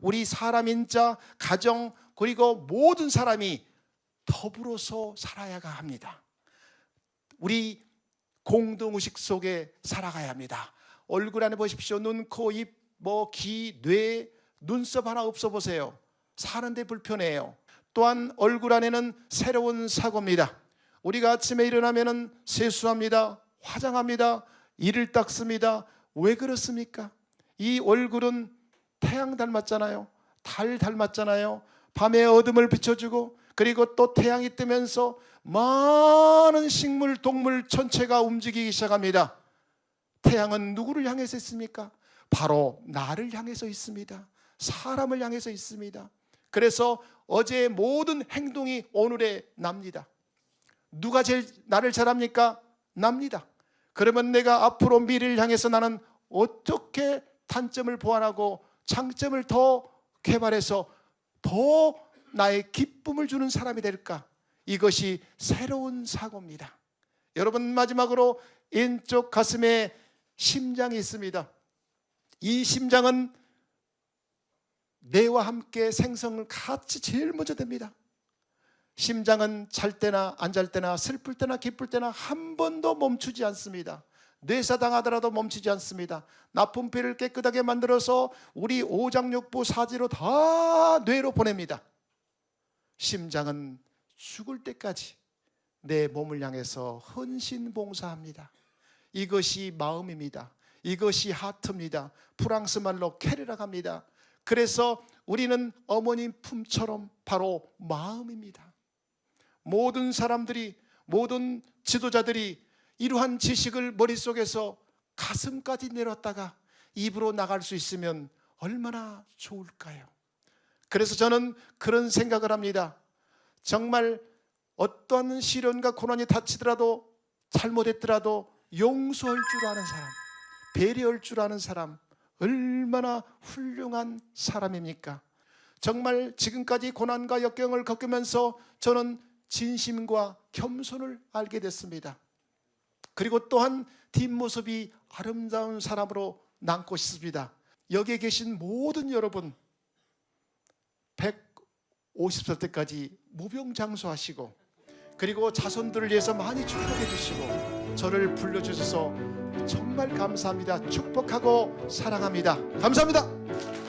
우리 사람인 자 가정 그리고 모든 사람이 더불어서 살아야 합니다. 우리 공동의식 속에 살아가야 합니다. 얼굴 안에 보십시오. 눈, 코, 입, 뭐 귀, 뇌, 눈썹 하나 없어 보세요. 사는데 불편해요. 또한 얼굴 안에는 새로운 사고입니다. 우리가 아침에 일어나면은 세수합니다. 화장합니다. 이를 닦습니다. 왜 그렇습니까? 이 얼굴은 태양 닮았잖아요. 달 닮았잖아요. 밤에 어둠을 비춰주고 그리고 또 태양이 뜨면서 많은 식물, 동물 전체가 움직이기 시작합니다. 태양은 누구를 향해서 있습니까? 바로 나를 향해서 있습니다. 사람을 향해서 있습니다. 그래서 어제의 모든 행동이 오늘에 납니다. 누가 제일 나를 잘합니까? 납니다. 그러면 내가 앞으로 미래를 향해서 나는 어떻게 단점을 보완하고 장점을 더 개발해서 더 나의 기쁨을 주는 사람이 될까? 이것이 새로운 사고입니다. 여러분 마지막으로 왼쪽 가슴에 심장이 있습니다. 이 심장은 뇌와 함께 생성을 같이 제일 먼저 됩니다. 심장은 잘 때나 안 잘 때나 슬플 때나 기쁠 때나 한 번도 멈추지 않습니다. 뇌사당하더라도 멈추지 않습니다. 나쁜 피를 깨끗하게 만들어서 우리 오장육부 사지로 다 뇌로 보냅니다. 심장은 죽을 때까지 내 몸을 향해서 헌신봉사합니다. 이것이 마음입니다. 이것이 하트입니다. 프랑스 말로 캐리라 합니다. 그래서 우리는 어머님 품처럼 바로 마음입니다. 모든 사람들이 모든 지도자들이 이러한 지식을 머릿속에서 가슴까지 내렸다가 입으로 나갈 수 있으면 얼마나 좋을까요? 그래서 저는 그런 생각을 합니다. 정말 어떠한 시련과 고난이 닥치더라도 잘못했더라도 용서할 줄 아는 사람, 배려할 줄 아는 사람, 얼마나 훌륭한 사람입니까? 정말 지금까지 고난과 역경을 겪으면서 저는 진심과 겸손을 알게 됐습니다. 그리고 또한 뒷모습이 아름다운 사람으로 남고 싶습니다. 여기에 계신 모든 여러분 150살 때까지 무병장수하시고 그리고 자손들을 위해서 많이 축복해 주시고 저를 불러주셔서 정말 감사합니다. 축복하고 사랑합니다. 감사합니다.